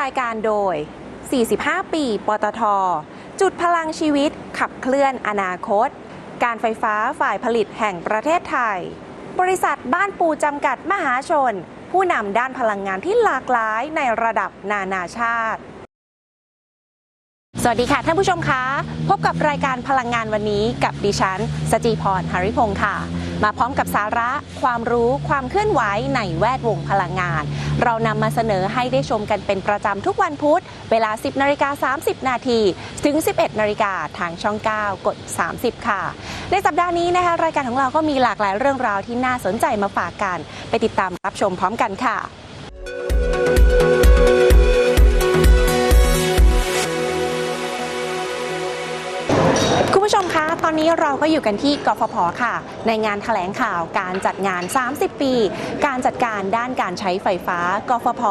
รายการโดย 45 ปี ปตท จุดพลังชีวิตขับเคลื่อนอนาคต การไฟฟ้าฝ่ายผลิตแห่งประเทศไทย บริษัทบ้านปูจำกัดมหาชน ผู้นำด้านพลังงานที่หลากหลายในระดับนานาชาติสวัสดีค่ะ ท่านผู้ชมคะ พบกับรายการพลังงานวันนี้กับดิฉัน สจีพรหริพงศ์ค่ะ มาพร้อมกับสาระ ความรู้ความเคลื่อนไหวในแวดวงพลังงาน เรานำมาเสนอให้ได้ชมกันเป็นประจำทุกวันพุธ เวลา 10นาฬิกา30 นาทีถึง 11นาฬิกาทางช่อง 9 กด 30 ค่ะ ในสัปดาห์นี้นะคะรายการของเราก็มีหลากหลายเรื่องราวที่น่าสนใจมาฝากกัน ไปติดตามรับชมพร้อมกันค่ะ ผู้ชมคะ ตอนนี้เราก็อยู่กันที่กฟผค่ะ ในงานถแถลงข่าวการจัดงาน 30 ปี การจัดการด้านการใช้ไฟฟ้ากฟผ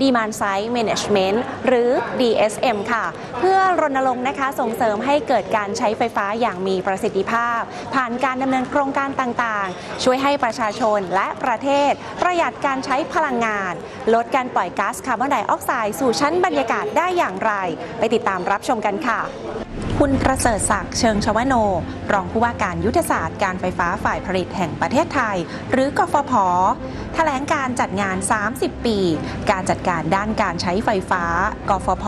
Demand Side Management หรือ DSM ค่ะ เพื่อรณรงค์นะคะส่งเสริมให้เกิดการใช้ไฟฟ้าอย่างมีประสิทธิภาพ ผ่านการดำเนินโครงการต่างๆ ช่วยให้ประชาชนและประเทศ ประหยัดการใช้พลังงาน ลดการปล่อยก๊าซคาร์บอนไดออกไซด์สู่ชั้นบรรยากาศได้อย่างไร ไปติดตามรับชมกันค่ะ คุณประเสริฐศักดิ์เชิงชวโน รองผู้ว่าการยุทธศาสตร์การไฟฟ้าฝ่ายผลิตแห่งประเทศไทย หรือกฟผ แถลงการจัดงาน 30 ปี การจัดการด้านการใช้ไฟฟ้า กฟผ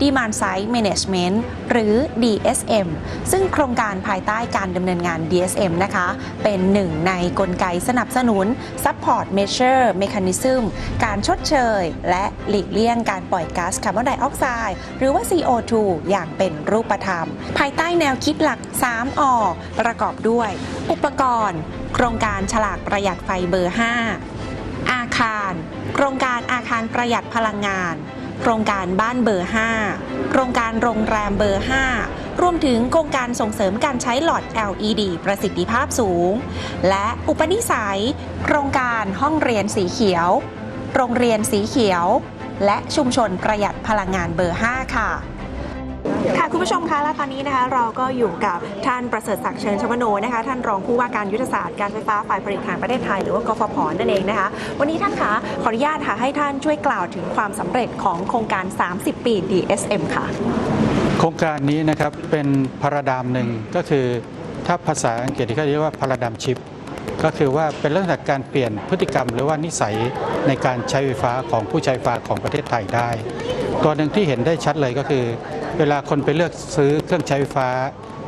Demand Side Management หรือ DSM ซึ่งโครงการภายใต้การดำเนินงาน DSM นะคะ เป็นหนึ่งในกลไกสนับสนุน Support Measure Mechanism การชดเชย และหลีกเลี่ยงการปล่อยก๊าซคาร์บอนไดออกไซด์หรือว่า CO2 อย่างเป็นรูปธรรม ภายใต้แนวคิดหลัก 3 อ ประกอบด้วย อุปกรณ์ โครงการฉลากประหยัดไฟเบอร์ 5 อาคาร โครงการอาคารประหยัดพลังงาน โครงการบ้านเบอร์ 5 โครงการโรงแรมเบอร์ 5 รวมถึงโครงการส่งเสริมการใช้หลอด LED ประสิทธิภาพสูง และอุปนิสัย โครงการห้องเรียนสีเขียว โรงเรียนสีเขียว และชุมชนประหยัดพลังงานเบอร์ 5 ค่ะ ค่ะคุณผู้ชมคะและตอนนี้นะคะเราก็อยู่กับท่านประเสริฐศักดิ์เชิญชวโนนะคะท่านรองผู้ว่าการยุทธศาสตร์การไฟฟ้าฝ่ายผลิตแห่งประเทศไทยหรือว่ากฟผนั่นเองนะคะ วันนี้ท่านคะขออนุญาตค่ะให้ท่านช่วยกล่าวถึงความสำเร็จของโครงการ 30 ปี DSM ค่ะ โครงการนี้นะครับเป็นพาราดามหนึ่งก็คือถ้าภาษาอังกฤษเขาเรียกว่าพาราดามชิปก็คือว่าเป็นเรื่องจากการเปลี่ยนพฤติกรรม หรือว่านิสัยในการใช้ไฟฟ้าของผู้ใช้ไฟฟ้าของประเทศไทยได้ ตัวหนึ่งที่เห็นได้ชัดเลยก็คือ เวลาคนไปเลือกซื้อเครื่องใช้ไฟฟ้า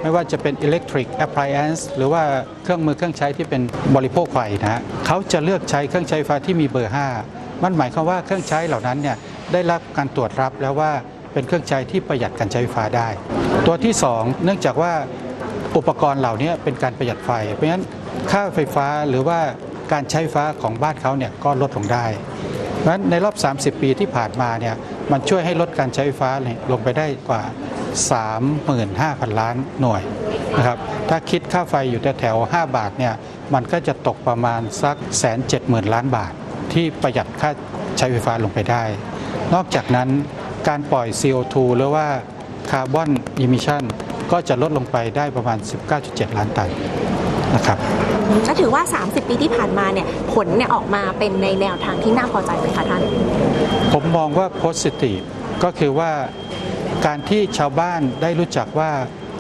ไม่ว่าจะเป็น electric appliance หรือว่าเครื่องมือเครื่องใช้ที่เป็นบริโภคไฟนะฮะเขาจะเลือกใช้เครื่องใช้ไฟฟ้าที่มีเบอร์ 5 มันหมายความว่าเครื่องใช้เหล่านั้นเนี่ยได้รับการตรวจรับแล้วว่าเป็นเครื่องใช้ที่ประหยัดการใช้ไฟฟ้าได้ ตัวที่ 2 เนื่องจากว่าอุปกรณ์เหล่านี้เป็นการประหยัดไฟ เพราะฉะนั้นค่าไฟฟ้าหรือว่าการใช้ไฟฟ้าของบ้านเขาเนี่ยก็ลดลงได้เพราะฉะนั้นในรอบ 30 ปีที่ผ่านมาเนี่ยมันช่วยให้ลดการใช้ไฟฟ้าลงไปได้กว่า 35,000 ล้านหน่วยนะครับถ้าคิดค่าไฟอยู่แถวๆ5บาทเนี่ยมันก็จะตกประมาณสักแสนเจ็ดหมื่นล้านบาท ที่ประหยัดค่าใช้ไฟฟ้าลงไปได้ นอกจากนั้นการปล่อย CO2 หรือว่าคาร์บอนอิมิชันก็จะลดลงไปได้ประมาณ 19.7 ล้านตัน นะครับก็ถือว่า 30 ปีที่ผ่านมาเนี่ยผลเนี่ยออกมาเป็นในแนวทางที่น่าพอใจไหมคะท่าน ผมมองว่า positive ก็คือว่าการที่ชาวบ้านได้รู้จักว่า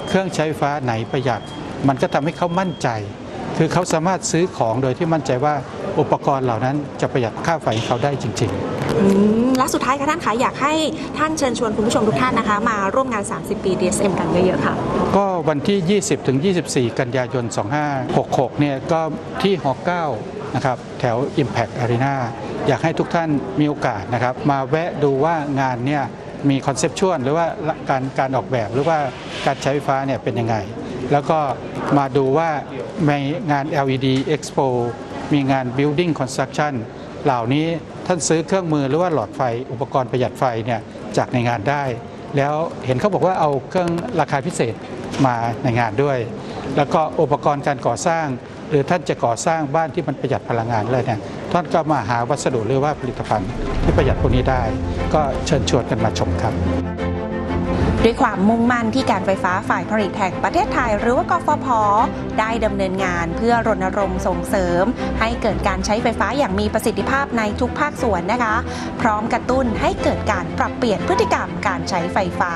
เครื่องใช้ไฟฟ้าไหนประหยัด มันก็ทำให้เขามั่นใจ คือเขาสามารถซื้อของโดยที่มั่นใจว่าอุปกรณ์เหล่านั้นจะประหยัดค่าไฟให้เขาได้จริง ๆ อืมและสุดท้ายค่ะท่านคะอยากให้ท่านเชิญชวนคุณผู้ชมทุกท่านนะคะ มาร่วมงาน 30 ปี DSM กันเยอะๆค่ะ ก็วันที่ 20 ถึง 24 กันยายน 2566 เนี่ยก็ที่หอ9นะครับแถว Impact Arena อยากให้ทุกท่านมีโอกาสนะครับ มาแวะดูว่างานเนี่ยมีคอนเซปชวลหรือว่าการการออกแบบหรือว่าการใช้ไฟฟ้าเนี่ยเป็นยังไง แล้วก็มาดูว่าในงาน LED Expo มีงาน Building Construction เหล่านี้ ท่านซื้อเครื่องมือหรือว่าหลอดไฟอุปกรณ์ประหยัดไฟเนี่ยจากในงานได้ แล้วเห็นเขาบอกว่าเอาเครื่องราคาพิเศษมาในงานด้วย แล้วก็อุปกรณ์การก่อสร้าง หรือท่านจะก่อสร้างบ้านที่มันประหยัดพลังงานเลยเนี่ยท่านก็มาหาวัสดุหรือว่าผลิตภัณฑ์ที่ประหยัดพวกนี้ได้ ก็เชิญชวนกันมาชมครับ ด้วยความมุ่งมั่นที่การไฟฟ้าฝ่ายผลิตแห่งประเทศไทย หรือว่ากฟผ ได้ดำเนินงานเพื่อรณรงค์ส่งเสริม ให้เกิดการใช้ไฟฟ้าอย่างมีประสิทธิภาพในทุกภาคส่วนนะคะ พร้อมกระตุ้นให้เกิดการปรับเปลี่ยนพฤติกรรมการใช้ไฟฟ้า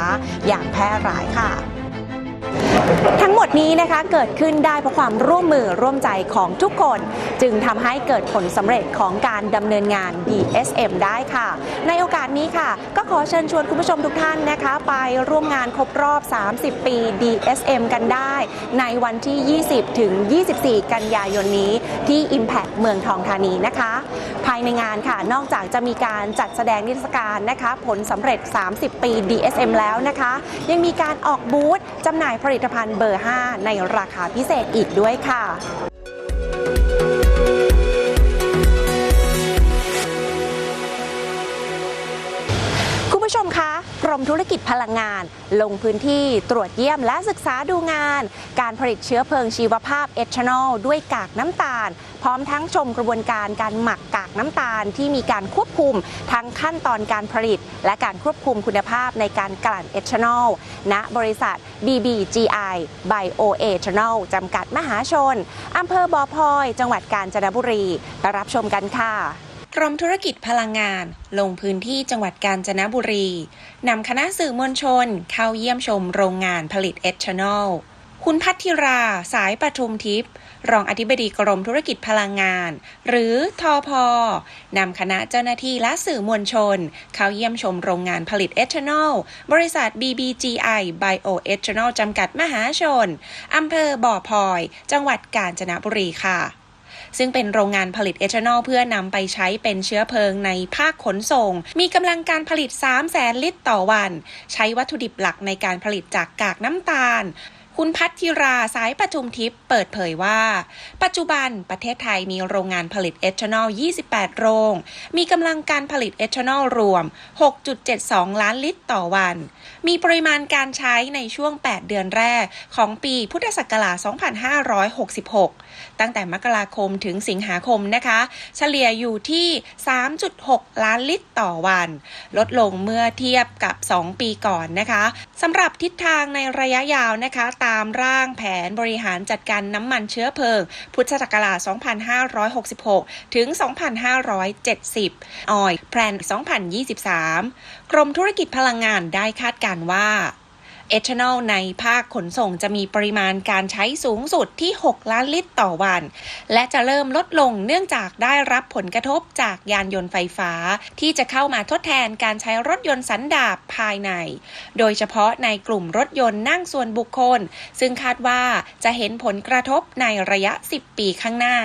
อย่างแพร่หลายค่ะ ทั้งหมดนี้นะคะเกิดขึ้นได้เพราะความร่วมมือร่วมใจของทุกคน จึงทำให้เกิดผลสำเร็จของการดำเนินงาน DSM ได้ค่ะ ในโอกาสนี้ค่ะ ก็ขอเชิญชวนคุณผู้ชมทุกท่านนะคะ ไปร่วมงานครบรอบ 30 ปี DSM กันได้ ในวันที่ 20 ถึง 24 กันยายนนี้ที่ Impact เมืองทองธานีนะคะ ภายในงานค่ะนอกจากจะมีการจัดแสดงนิทรรศการนะคะ ผลสำเร็จ 30 ปี DSM แล้วนะคะ ยังมีการออกบูธจำหน่ายผลิตภัณฑ์เบอร์ 5 ในราคาพิเศษอีกด้วยค่ะ มธุรกิจพลังงาน ลงพื้นที่ตรวจเยี่ยมและศึกษาดูงาน การผลิตเชื้อเพลิงชีวภาพเอทานอลด้วยกากน้ำตาล พร้อมทั้งชมกระบวนการการหมักกากน้ำตาลที่มีการควบคุมทั้งขั้นตอนการผลิต และการควบคุมคุณภาพในการกลั่นเอทานอลณบริษัท BBGI Bioethanol จำกัดมหาชนอำเภอบอพลอย จังหวัดกาญจนบุรีไปรับชมกันค่ะ กรมธุรกิจพลังงาน ลงพื้นที่จังหวัดกาญจนบุรีนำคณะสื่อมวลชนเข้าเยี่ยมชมโรงงานผลิตเอทานอลคุณพัทธิรา สายปทุมทิพย์รองอธิบดีกรมธุรกิจพลังงาน หรือทอพอนำคณะเจ้าหน้าที่และสื่อมวลชน เข้าเยี่ยมชมโรงงานผลิตเอทานอล บริษัท BBGI Bioethanol จำกัดมหาชนอำเภอบ่อพลอย จังหวัดกาญจนบุรีค่ะ ซึ่งเป็นโรงงานผลิตเอทานอลเพื่อนำไปใช้เป็นเชื้อเพลิงในภาคขนส่ง มีกำลังการผลิต3 0 0แสนลิตรต่อวัน ใช้วัตถุดิบหลักในการผลิตจากกากน้ำตาลคุณพัทธิราสายปทุมทิพย์เปิดเผยว่า ปัจจุบันประเทศไทยมีโรงงานผลิตเอทานอล 28 โรง มีกำลังการผลิตเอทานอลรวม 6.72 ล้านลิตรต่อวัน มีปริมาณการใช้ในช่วง 8 เดือนแรกของปีพุทธศักราช 2566 ตั้งแต่มกราคมถึงสิงหาคมนะคะ เฉลี่ยอยู่ที่ 3.6 ล้านลิตรต่อวัน ลดลงเมื่อเทียบกับ 2 ปีก่อนนะคะสำหรับทิศทางในระยะยาวนะคะ ตามร่างแผนบริหารจัดการน้ำมันเชื้อเพลิง พุทธศักราช 2566 ถึง 2570 ออยแพลน 2023 กรมธุรกิจพลังงานได้คาดการณ์ว่า เอทานอลในภาคขนส่งจะมีปริมาณการใช้สูงสุดที่ 6 ล้านลิตรต่อวัน และจะเริ่มลดลงเนื่องจากได้รับผลกระทบจากยานยนต์ไฟฟ้า ที่จะเข้ามาทดแทนการใช้รถยนต์สันดาปภายใน โดยเฉพาะในกลุ่มรถยนต์นั่งส่วนบุคคล ซึ่งคาดว่าจะเห็นผลกระทบในระยะ 10 ปีข้างหน้า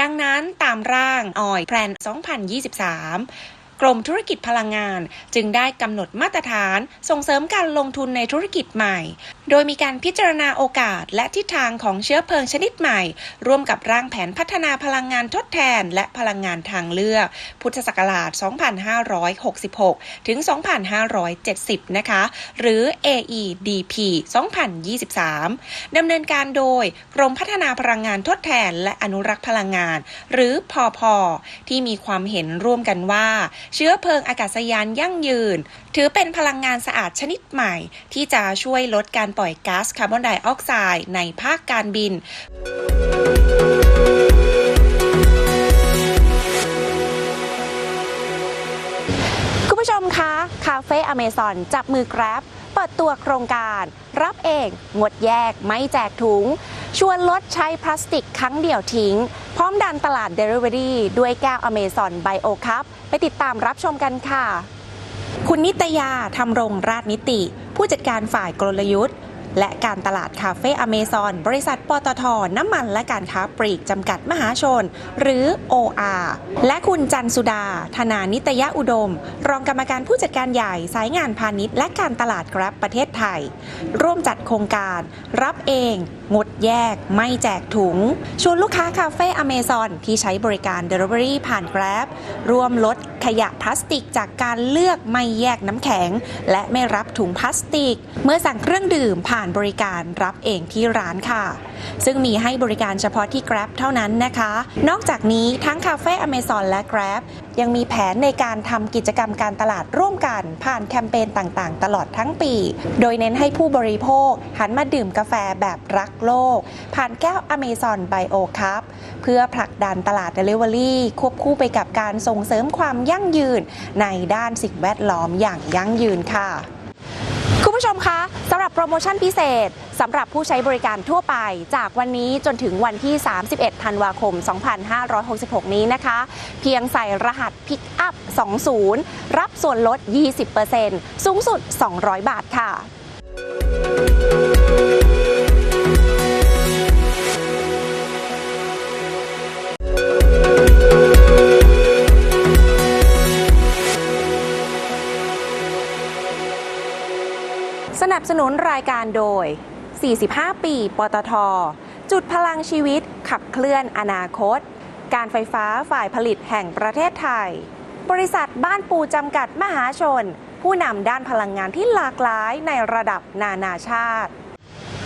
ดังนั้นตามร่างออยแพลน 2023 กรมธุรกิจพลังงาน จึงได้กำหนดมาตรฐานส่งเสริมการลงทุนในธุรกิจใหม่ โดยมีการพิจารณาโอกาสและทิศทางของเชื้อเพลิงชนิดใหม่ ร่วมกับร่างแผนพัฒนาพลังงานทดแทน และพลังงานทางเลือก พุทธศักราช 2566 ถึง 2570 นะคะ หรือ AEDP 2023 ดำเนินการโดยกรมพัฒนาพลังงานทดแทน และอนุรักษ์พลังงาน หรือพอพอที่มีความเห็นร่วมกันว่าเชื้อเพลิงอากาศยานยั่งยืน ถือเป็นพลังงานสะอาดชนิดใหม่ ที่จะช่วยลดการปล่อยก๊าซคาร์บอนไดออกไซด์ในภาคการบินคุณผู้ชมคะ คาเฟ่อเมซอนจับมือ Grab ปิดตัวโครงการ รับเองงดแยกไม่แจกถุง ชวนลดใช้พลาสติกครั้งเดียวทิ้ง พร้อมดันตลาดเดลิเวอรี่ด้วยแก้วอเมซอนไบโอคัพไปติดตามรับชมกันค่ะ คุณนิตยาทำรงราชนิติ ผู้จัดการฝ่ายกลยุทธ์ และการตลาดคาเฟ่อเมซอน บริษัทปตท น้ำมันและการค้าปลีกจำกัดมหาชน หรือ OR และคุณจันสุดา ธนานิตยอุดม รองกรรมการผู้จัดการใหญ่สายงานพาณิชย์และการตลาดกราฟประเทศไทย ร่วมจัดโครงการ รับเอง งดแยก ไม่แจกถุง ชวนลูกค้าคาเฟ่อเมซอนที่ใช้บริการ Delivery ผ่าน Grab ร่วมลดขยะพลาสติกจากการเลือกไม่แยกน้ำแข็ง และไม่รับถุงพลาสติก เมื่อสั่งเครื่องดื่มผ่านบริการรับเองที่ร้านค่ะ ซึ่งมีให้บริการเฉพาะที่ Grab เท่านั้นนะคะ นอกจากนี้ทั้งคาเฟ่อเมซอนและ Grab ยังมีแผนในการทำกิจกรรมการตลาดร่วมกันผ่านแคมเปญต่างๆ ตลอดทั้งปี โดยเน้นให้ผู้บริโภค หันมาดื่มกาแฟแบบรักโลก ผ่านแก้วอเมซอนไบโอคัพเพื่อผลักดันตลาด Delivery ควบคู่ไปกับการส่งเสริมความยั่งยืน ในด้านสิ่งแวดล้อมอย่างยั่งยืนค่ะ คุณผู้ชมคะสำหรับโปรโมชั่นพิเศษสำหรับผู้ใช้บริการทั่วไป จากวันนี้จนถึงวันที่ 31 ธันวาคม 2566 นี้นะคะ เพียงใส่รหัส Pick up 20 รับส่วนลด 20%สูงสุด 200 บาทค่ะ สนับสนุนรายการโดย 45 ปี ปตท จุดพลังชีวิตขับเคลื่อนอนาคต การไฟฟ้าฝ่ายผลิตแห่งประเทศไทย บริษัทบ้านปูจำกัดมหาชน ผู้นำด้านพลังงานที่หลากหลายในระดับนานาชาติ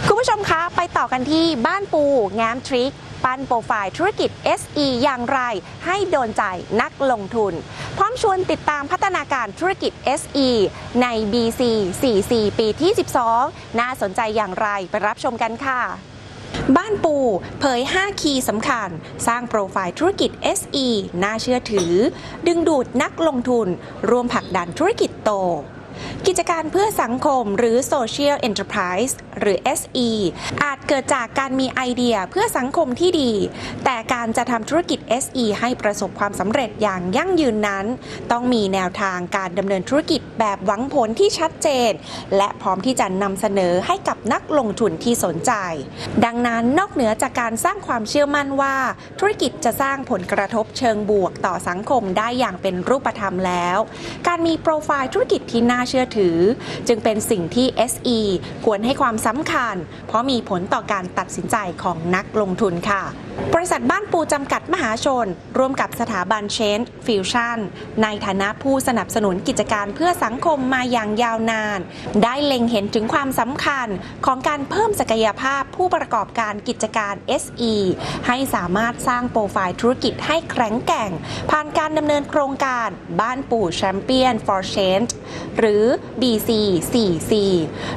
คุณผู้ชมคะ ไปต่อกันที่บ้านปูแง้มทริค ปั้นโปรไฟล์ธุรกิจ SE อย่างไร ให้โดนใจนักลงทุน พร้อมชวนติดตามพัฒนาการธุรกิจ SE ใน BC 44 ปีที่ 12 น่าสนใจอย่างไรไปรับชมกันค่ะบ้านปูเผย 5 คีย์สำคัญ สร้างโปรไฟล์ธุรกิจ SE น่าเชื่อถือ ดึงดูดนักลงทุน รวมผลักดันธุรกิจโต กิจการเพื่อสังคมหรือ Social Enterprise หรือ SE อาจเกิดจากการมีไอเดียเพื่อสังคมที่ดี แต่การจะทำธุรกิจ SE ให้ประสบความสำเร็จอย่างยั่งยืนนั้น ต้องมีแนวทางการดำเนินธุรกิจแบบหวังผลที่ชัดเจน และพร้อมที่จะนำเสนอให้กับนักลงทุนที่สนใจ ดังนั้นนอกเหนือจากการสร้างความเชื่อมั่นว่า ธุรกิจจะสร้างผลกระทบเชิงบวกต่อสังคมได้อย่างเป็นรูปธรรมแล้ว การมีโปรไฟล์ธุรกิจที่น่าเชื่อถือ จึงเป็นสิ่งที่ SE ควรให้ความสำคัญ เพราะมีผลต่อการตัดสินใจของนักลงทุนค่ะ บริษัทบ้านปูจำกัดมหาชน ร่วมกับสถาบันเชนฟิวชั่นในฐานะผู้สนับสนุนกิจการเพื่อสังคมมาอย่างยาวนาน ได้เล็งเห็นถึงความสำคัญของการเพิ่มศักยภาพผู้ประกอบการกิจการ SE ให้สามารถสร้างโปรไฟล์ธุรกิจให้แข็งแกร่ง ผ่านการดำเนินโครงการบ้านปู่แชมเปี้ยน for Change หรือือ BC4C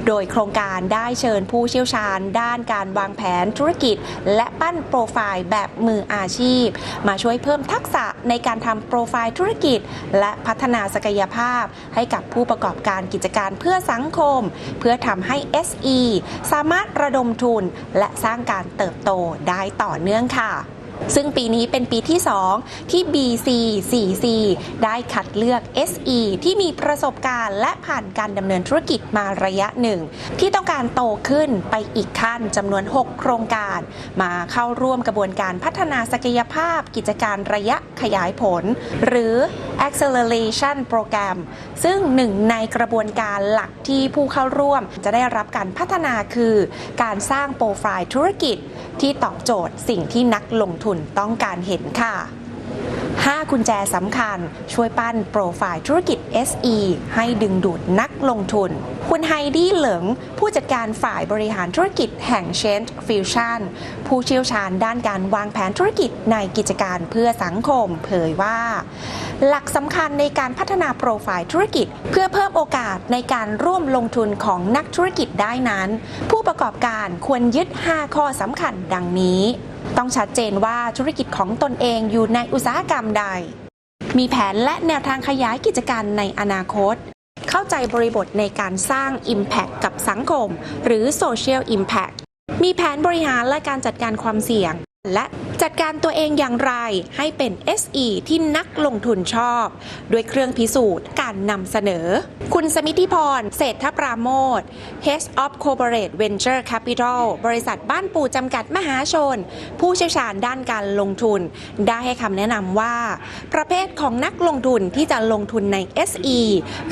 โดยโครงการได้เชิญผู้เชี่ยวชาญ ด้านการวางแผนธุรกิจ และปั้นโปรไฟล์แบบมืออาชีพ มาช่วยเพิ่มทักษะในการทำโปรไฟล์ธุรกิจ และพัฒนาศักยภาพ ให้กับผู้ประกอบการกิจการเพื่อสังคม เพื่อทำให้ SE สามารถระดมทุน และสร้างการเติบโตได้ต่อเนื่องค่ะ ซึ่งปีนี้เป็นปีที่ 2 ที่ BC 4C ได้คัดเลือก SE ที่มีประสบการณ์และผ่านการดำเนินธุรกิจมาระยะหนึ่ง ที่ต้องการโตขึ้นไปอีกขั้นจำนวน 6 โครงการ มาเข้าร่วมกระบวนการพัฒนาศักยภาพกิจการระยะขยายผล หรือ acceleration program ซึ่งหนึ่งในกระบวนการหลักที่ผู้เข้าร่วมจะได้รับการพัฒนาคือ การสร้างโปรไฟล์ธุรกิจ ที่ตอบโจทย์สิ่งที่นักลงทุนต้องการเห็นค่ะ 5 กุญแจสำคัญ ช่วยปั้นโปรไฟล์ธุรกิจ SE ให้ดึงดูดนักลงทุน คุณไฮดี้เหลิง ผู้จัดการฝ่ายบริหารธุรกิจแห่ง Change Fusion ผู้เชี่ยวชาญด้านการวางแผนธุรกิจในกิจการเพื่อสังคมเผยว่า หลักสำคัญในการพัฒนาโปรไฟล์ธุรกิจ เพื่อเพิ่มโอกาสในการร่วมลงทุนของนักธุรกิจได้นั้น ผู้ประกอบการควรยึด 5 ข้อสำคัญดังนี้ ต้องชัดเจนว่าธุรกิจของตนเองอยู่ในอุตสาหกรรมใด มีแผนและแนวทางขยายกิจการในอนาคต เข้าใจบริบทในการสร้าง Impact กับสังคม หรือ Social Impact มีแผนบริหารและการจัดการความเสี่ยง และ จัดการตัวเองอย่างไรให้เป็น SE ที่นักลงทุนชอบ ด้วยเครื่องพิสูจน์การนำเสนอ คุณสมิธิพรเศรษฐปราโมท Head of Corporate Venture Capital บริษัทบ้านปู่จำกัดมหาชน ผู้เชี่ยวชาญด้านการลงทุน ได้ให้คำแนะนำว่า ประเภทของนักลงทุนที่จะลงทุนใน SE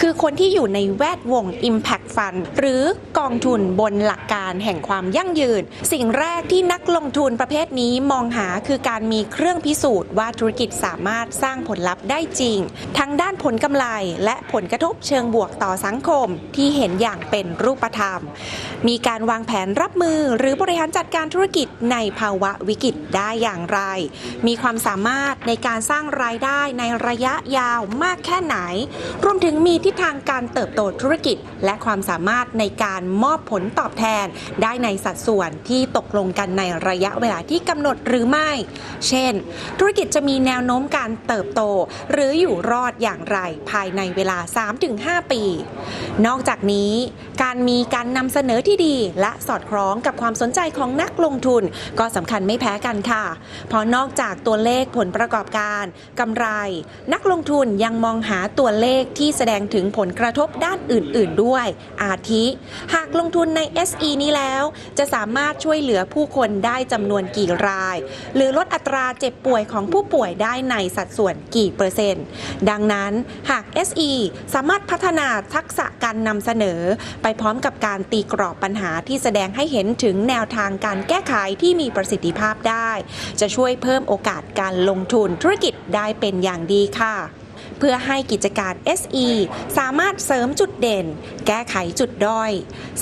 คือคนที่อยู่ในแวดวง Impact Fund หรือกองทุนบนหลักการแห่งความยั่งยืน สิ่งแรกที่นักลงทุนประเภทนี้มองหาคือการมีเครื่องพิสูจน์ว่าธุรกิจสามารถสร้างผลลัพธ์ได้จริง ทั้งด้านผลกำไรและผลกระทบเชิงบวกต่อสังคมที่เห็นอย่างเป็นรูปธรรม มีการวางแผนรับมือหรือบริหารจัดการธุรกิจในภาวะวิกฤตได้อย่างไร มีความสามารถในการสร้างรายได้ในระยะยาวมากแค่ไหน รวมถึงมีทิศทางการเติบโตธุรกิจ และความสามารถในการมอบผลตอบแทน ได้ในสัดส่วนที่ตกลงกันในระยะเวลาที่กำหนดหรือไม่เช่น ธุรกิจจะมีแนวโน้มการเติบโต หรืออยู่รอดอย่างไรภายในเวลา 3-5 ปี นอกจากนี้ การมีการนำเสนอที่ดีและสอดคล้องกับความสนใจของนักลงทุน ก็สำคัญไม่แพ้กันค่ะ เพราะนอกจากตัวเลขผลประกอบการกำไร นักลงทุนยังมองหาตัวเลขที่แสดงถึงผลกระทบด้านอื่น ๆ ด้วย อาทิ หากลงทุนใน SE นี้แล้ว จะสามารถช่วยเหลือผู้คนได้จำนวนกี่รายหรือลดอัตราเจ็บป่วยของผู้ป่วยได้ในสัดส่วนกี่เปอร์เซ็นต์ ดังนั้นหาก SE สามารถพัฒนาทักษะการนำเสนอ ไปพร้อมกับการตีกรอบปัญหาที่แสดงให้เห็นถึงแนวทางการแก้ไขที่มีประสิทธิภาพได้ จะช่วยเพิ่มโอกาสการลงทุนธุรกิจได้เป็นอย่างดีค่ะ เพื่อให้กิจการ SE สามารถเสริมจุดเด่น แก้ไขจุดด้อย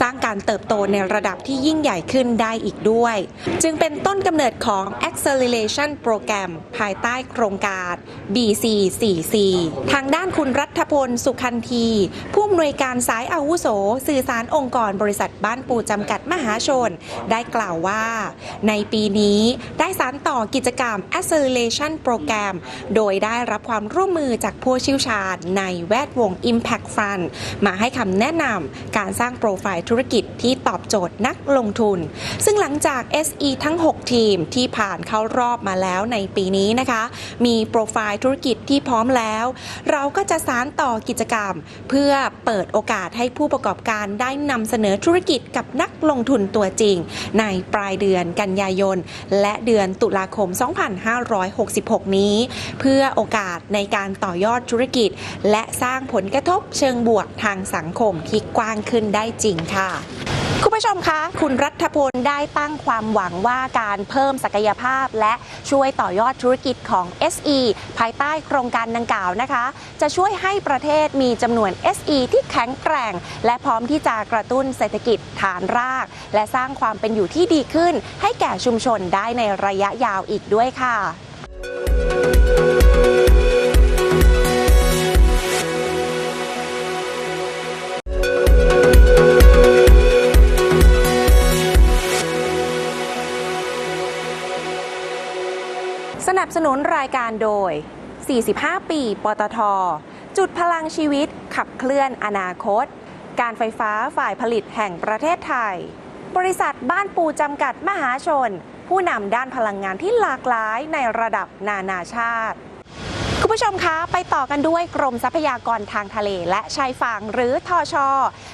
สร้างการเติบโตในระดับที่ยิ่งใหญ่ขึ้นได้อีกด้วย จึงเป็นต้นกำเนิดของ Acceleration Program ภายใต้โครงการ BC4C ทางด้านคุณรัฐพล สุขันที ผู้อำนวยการสายอาวุโส สื่อสารองค์กรบริษัทบ้านปูจำกัดมหาชน ได้กล่าวว่า ในปีนี้ได้สารต่อกิจกรรม Acceleration Program โดยได้รับความร่วมมือจากผู้เชี่ยวชาญในแวดวง Impact Fund มาให้คำแนะนำการสร้างโปรไฟล์ธุรกิจที่ตอบโจทย์นักลงทุน ซึ่งหลังจาก SE ทั้ง 6 ทีมที่ผ่านเข้ารอบมาแล้วในปีนี้นะคะ มีโปรไฟล์ธุรกิจที่พร้อมแล้ว เราก็จะสารต่อกิจกรรม เพื่อเปิดโอกาสให้ผู้ประกอบการได้นำเสนอธุรกิจกับนักลงทุนตัวจริง ในปลายเดือนกันยายน และเดือนตุลาคม 2566 นี้ เพื่อโอกาสในการต่อยอดธุรกิจ และสร้างผลกระทบเชิงบวกทางสังคมที่กว้างขึ้นได้จริงค่ะคุณผู้ชมคะ คุณรัฐพลได้ตั้งความหวังว่าการเพิ่มศักยภาพและช่วยต่อยอดธุรกิจของ SE ภายใต้โครงการดังกล่าวนะคะ จะช่วยให้ประเทศมีจำนวน SE ที่แข็งแกร่ง และพร้อมที่จะกระตุ้นเศรษฐกิจฐานราก และสร้างความเป็นอยู่ที่ดีขึ้น ให้แก่ชุมชนได้ในระยะยาวอีกด้วยค่ะ สนับสนุนรายการโดย 45 ปี ปตท จุดพลังชีวิตขับเคลื่อนอนาคต การไฟฟ้าฝ่ายผลิตแห่งประเทศไทย บริษัทบ้านปูจำกัดมหาชน ผู้นำด้านพลังงานที่หลากหลายในระดับนานาชาติ ผู้ชมคะ ไปต่อกันด้วยกรมทรัพยากรทางทะเลและชายฝั่งหรือทอชอ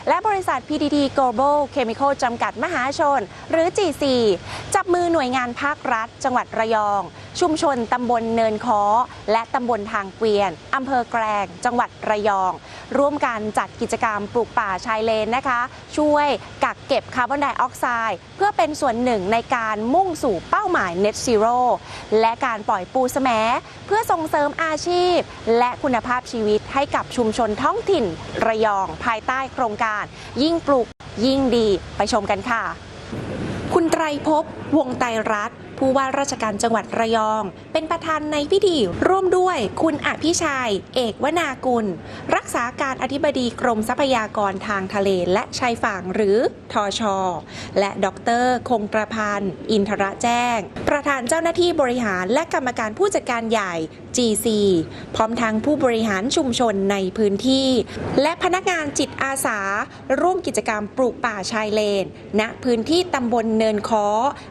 และบริษัท PTT Global Chemical จำกัดมหาชน หรือ GC จับมือหน่วยงานภาครัฐ จังหวัดระยอง ชุมชนตำบลเนินค้อ และตำบลทางเกวียนอำเภอแกลงจังหวัดระยอง ร่วมกันจัดกิจกรรมปลูกป่าชายเลนนะคะ ช่วยกักเก็บคาร์บอนไดออกไซด์เพื่อเป็นส่วนหนึ่งในการมุ่งสู่เป้าหมาย Net Zero และการปล่อยปูแสมเพื่อส่งเสริมอาชีพและคุณภาพชีวิตให้กับชุมชนท้องถิ่น ระยองภายใต้โครงการ ยิ่งปลูกยิ่งดีไปชมกันค่ะ คุณไตรภพวงไตรรัตน์ ผู้ว่าราชการจังหวัดระยอง เป็นประธานในพิธีร่วมด้วยคุณอภิชัย เอกวนากุล รักษาการอธิบดีกรมทรัพยากรทางทะเลและชายฝั่งหรือทอชอและดร คงประพันธ์อินทระแจ้ง ประธานเจ้าหน้าที่บริหารและกรรมการผู้จัดการใหญ่ GC พร้อมทั้งผู้บริหารชุมชนในพื้นที่ และพนักงานจิตอาสา ร่วมกิจกรรมปลูกป่าชายเลน ณพื้นที่ตำบลเนินค้อ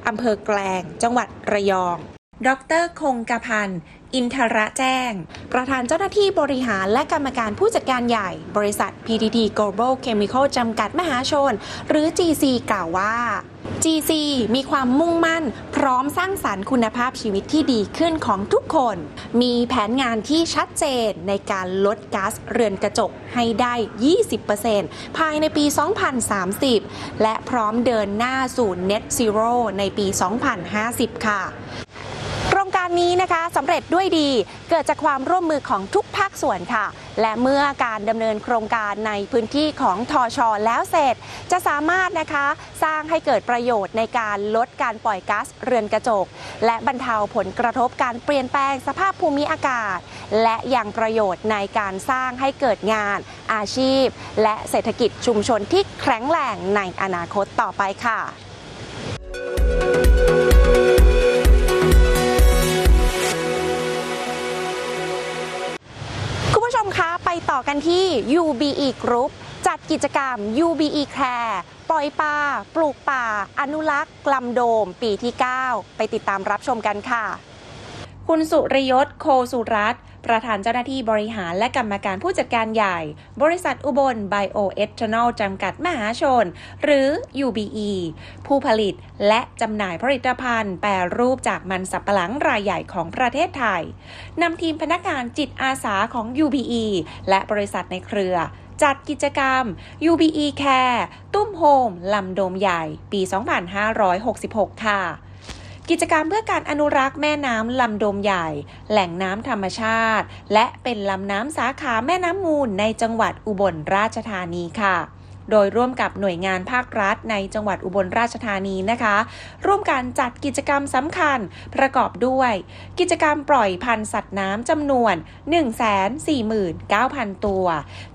อำเภอแกลงจังหวัดวัดระยอง ดรคงกะพันธ์ อินทระแจ้ง ประธานเจ้าหน้าที่บริหารและกรรมการผู้จัดการใหญ่ บริษัท PTT Global Chemical จำกัดมหาชน หรือ GC กล่าวว่า GC มีความมุ่งมั่น พร้อมสร้างสรรค์คุณภาพชีวิตที่ดีขึ้นของทุกคน มีแผนงานที่ชัดเจนในการลดก๊าซเรือนกระจกให้ได้ 20%ภายในปี 2030 และพร้อมเดินหน้าสู่ Net Zero ในปี 2050 ค่ะ โครงการนี้นะคะสำเร็จด้วยดีเกิดจากความร่วมมือของทุกภาคส่วนค่ะ และเมื่อการดำเนินโครงการในพื้นที่ของทอชอแล้วเสร็จ จะสามารถนะคะสร้างให้เกิดประโยชน์ในการลดการปล่อยก๊าซเรือนกระจก และบรรเทาผลกระทบการเปลี่ยนแปลงสภาพภูมิอากาศ และยังประโยชน์ในการสร้างให้เกิดงาน อาชีพ และเศรษฐกิจชุมชนที่แข็งแรงในอนาคตต่อไปค่ะ ไปต่อกันที่ UBE Group จัดกิจกรรม UBE Care ปล่อยปลา ปลูกป่า อนุรักษ์กลำโดม ปีที่ 9 ไปติดตามรับชมกันค่ะ คุณสุริยศโคสุรัตประธานเจ้าหน้าที่บริหารและกรรมการผู้จัดการใหญ่ บริษัทอุบลไบโอเอทานอลจำกัดมหาชน หรือ UBE ผู้ผลิตและจำหน่ายผลิตภัณฑ์แปรรูปจากมันสับปะหลังรายใหญ่ของประเทศไทยนำทีมพนักงานจิตอาสาของ UBE และบริษัทในเครือจัดกิจกรรม UBE Care ตุ้มโฮม ลำโดมใหญ่ ปี 2566 ค่ะ กิจกรรมเพื่อการอนุรักษ์แม่น้ำลำโดมใหญ่ แหล่งน้ำธรรมชาติ และเป็นลำน้ำสาขาแม่น้ำมูลในจังหวัดอุบลราชธานีค่ะโดยร่วมกับหน่วยงานภาครัฐในจังหวัดอุบลราชธานีนะคะ ร่วมกันจัดกิจกรรมสำคัญประกอบด้วย กิจกรรมปล่อยพันธุ์สัตว์น้ำจำนวน 149,000 ตัว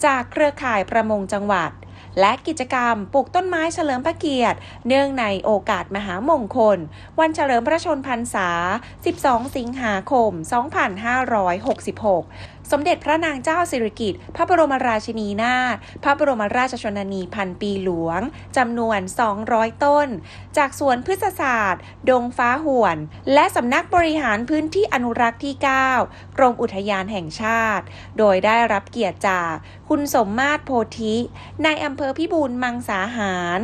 จากเครือข่ายประมงจังหวัด และกิจกรรมปลูกต้นไม้เฉลิมพระเกียรติ เนื่องในโอกาสมหามงคล วันเฉลิมพระชนพรรษา 12 สิงหาคม 2566สมเด็จพระนางเจ้าสิริกิติ์พระบรมราชินีนาถพระบรมราชชนนีพันปีหลวงจำนวน 200 ต้น จากสวนพฤกษศาสตร์ ดงฟ้าห่วน และสำนักบริหารพื้นที่อนุรักษ์ที่ 9 กรมอุทยานแห่งชาติ โดยได้รับเกียรติจาก คุณสมมาตรโพธิ นายอำเภอพิบูลมังสาหาร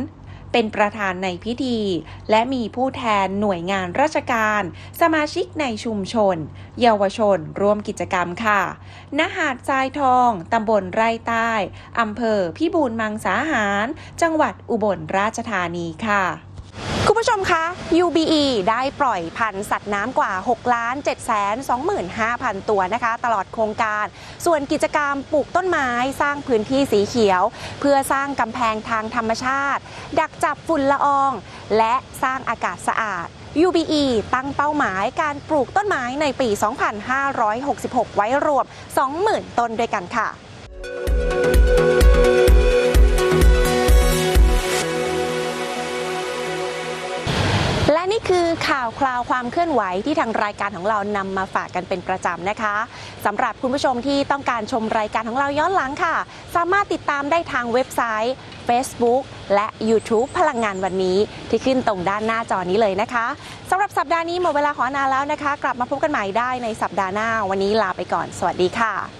เป็นประธานในพิธี และมีผู้แทนหน่วยงานราชการ สมาชิกในชุมชน เยาวชนร่วมกิจกรรมค่ะณหาดทรายทองตำบลไร่ใต้อำเภอพิบูรมังสาหาร จังหวัดอุบลราชธานีค่ะ คุณผู้ชมคะ UBE ได้ปล่อยพันธุ์สัตว์น้ำกว่า 6 ล้าน7แสน25,000 ตัวนะคะ ตลอดโครงการ ส่วนกิจกรรมปลูกต้นไม้สร้างพื้นที่สีเขียว เพื่อสร้างกำแพงทางธรรมชาติ ดักจับฝุ่นละออง และสร้างอากาศสะอาด UBE ตั้งเป้าหมายการปลูกต้นไม้ในปี 2566 ไว้รวม 20,000 ต้นด้วยกันค่ะ และนี่คือข่าวคราวความเคลื่อนไหวที่ทางรายการของเรานำมาฝากกันเป็นประจำนะคะสำหรับคุณผู้ชมที่ต้องการชมรายการของเราย้อนหลังค่ะ สามารถติดตามได้ทางเว็บไซต์ Facebook และ YouTube พลังงานวันนี้ที่ขึ้นตรงด้านหน้าจอนี้เลยนะคะสำหรับสัปดาห์นี้หมดเวลาของอนาแล้วนะคะ กลับมาพบกันใหม่ได้ในสัปดาห์หน้า วันนี้ลาไปก่อน สวัสดีค่ะ